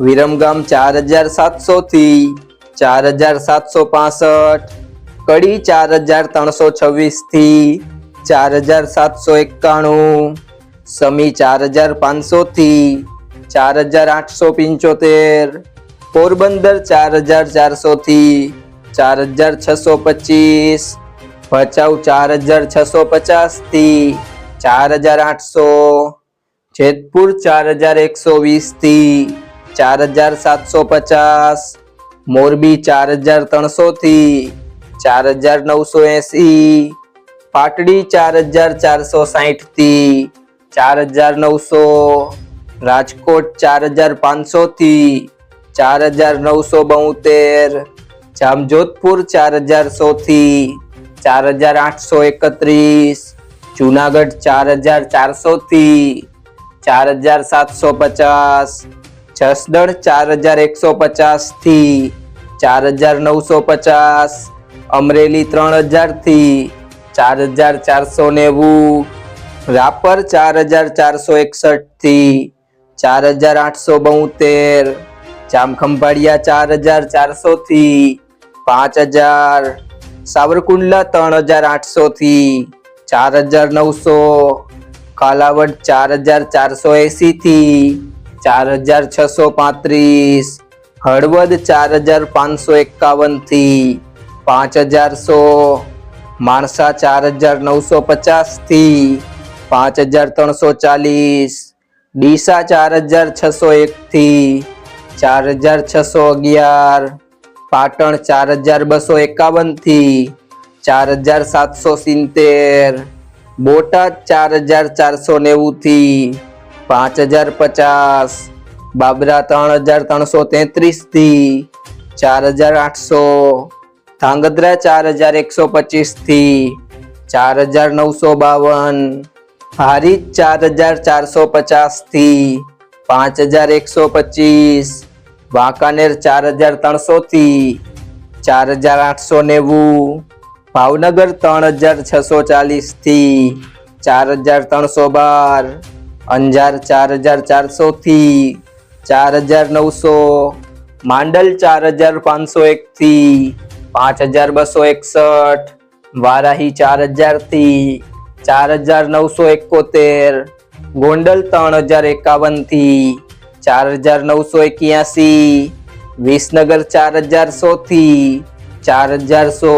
વિરમગામ ચાર હજાર સાતસો થી ચાર હજાર સાતસો પાસઠ કડી ચાર હજાર ત્રણસો છવ્વીસથી ચાર હજાર સાતસો એકાણું સમી ચાર હજાર પાંચસો થી ચાર હજાર આઠસો પંચોતેર પોરબંદર ચાર હજાર ચારસો થી ચાર હજાર છસો પચીસ ભચાઉ ચાર હજાર છસો પચાસથી ચાર હજાર આઠસો જેતપુર ચાર હજાર એકસો વીસથી ચાર હજાર સાતસો પચાસ મોરબી ચાર હજાર ત્રણસો થી ચાર હજાર નવસો એસી પાટડી ચાર હજાર ચારસો સાહીઠથી ચાર હજાર નવસો રાજકોટ ચાર હજાર પાંચસો થી ચાર હજાર નવસો બોતેર જામજોધપુર ચાર હજાર સો થી ચાર હજાર આઠસો એકત્રીસ જુનાગઢ ચાર હજાર ચારસો થી ચાર હજાર સાતસો પચાસ જસદણ ચાર હજાર એકસો પચાસથી ચાર હજાર નવસો પચાસ, અમરેલી ત્રણ હજારથી ચાર હજાર ચારસો નેવું, રાપર ચાર હજાર ચારસો એકસઠથી ચાર હજાર આઠસો બોતેર, જામખંભાળિયા ચાર હજાર ચારસો થી પાંચ હજાર, સાવરકુંડલા ત્રણ હજાર આઠસો થી ચાર હજાર નવસો, કાલાવડ ચાર હજાર ચારસો એસી થી ચાર હજાર છસો પાંત્રીસ, હળવદ ચાર હજાર પાંચસો એકાવનથી પાંચ હજાર સો, માણસા ચાર હજાર નવસો પચાસથી પાંચ હજાર ત્રણસો ચાલીસ, ડીસા ચાર હજાર છસો એક થી ચાર હજાર છસો અગિયાર, પાટણ ચાર હજાર બસો એકાવનથી ચાર હજાર સાતસો સિત્તેર, બોટાદ ચાર હજાર ચારસો નેવું થી પાંચ હજાર પચાસ, બાબરા ત્રણ હજાર ત્રણસો તેત્રીસથી ચાર હજાર આઠસો, ધાંગધ્રા ચાર હજાર એકસો પચીસથી ચાર હજાર નવસો બાવન, હારીજ ચાર હજાર ચારસો પચાસથી પાંચ હજાર એકસો પચીસ, વાંકાનેર ચાર હજાર ત્રણસો થી ચાર હજાર આઠસો નેવું, ભાવનગર ત્રણ હજાર છસો ચાલીસથી ચાર હજાર ત્રણસો બાર અંજાર ચાર હજાર ચારસો થી ચાર હજાર નવસો, માંડલ ચાર હજાર પાંચસો એક થી પાંચ હજાર બસો એકસઠ, વારાહી ચાર હજારથી ચાર હજાર નવસો એકોતેર, ગોંડલ ત્રણ હજાર એકાવનથી ચાર હજાર નવસો એક્યાસી, વિસનગર ચાર હજાર સો થી ચાર હજાર સો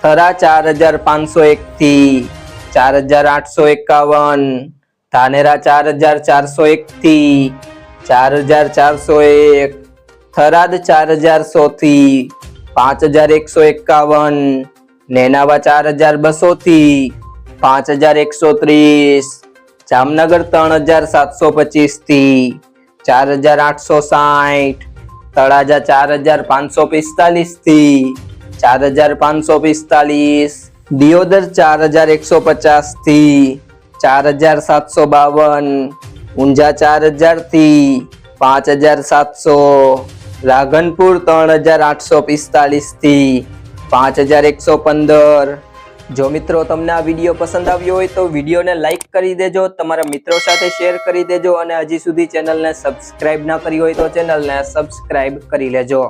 થરા ચાર હજાર પાંચસો એક થી ચાર હજાર આઠસો એકાવન ધાનેરા ચાર હજાર ચારસો એક થી, ચાર હજાર ચારસો એક, થરાદ ચાર હજાર સો થી, પાંચ હજાર એકસો એકાવન, નેનાવા ચાર હજાર બસો થી, પાંચ હજાર એકસો ત્રીસ, જામનગર ત્રણ હજાર સાતસો પચીસથી, ચાર હજાર આઠસો સાઠ, તળાજા ચાર હજાર પાંચસો પિસ્તાલીસથી, ચાર હજાર પાંચસો પિસ્તાલીસ, દિયોદર ચાર હજાર એકસો પચાસથી ચાર હજાર સાતસો બાવન, ઊંઝા ચાર હજારથી પાંચ હજાર સાતસો રાધનપુર ત્રણ હજાર આઠસો પિસ્તાલીસથી પાંચ હજાર એકસો પંદર. જો મિત્રો તમને આ વીડિયો પસંદ આવ્યો હોય તો વિડીયોને લાઇક કરી દેજો, તમારા મિત્રો સાથે શેર કરી દેજો અને હજી સુધી ચેનલને સબસ્ક્રાઇબ ના કરી હોય તો ચેનલને સબસ્ક્રાઇબ કરી લેજો.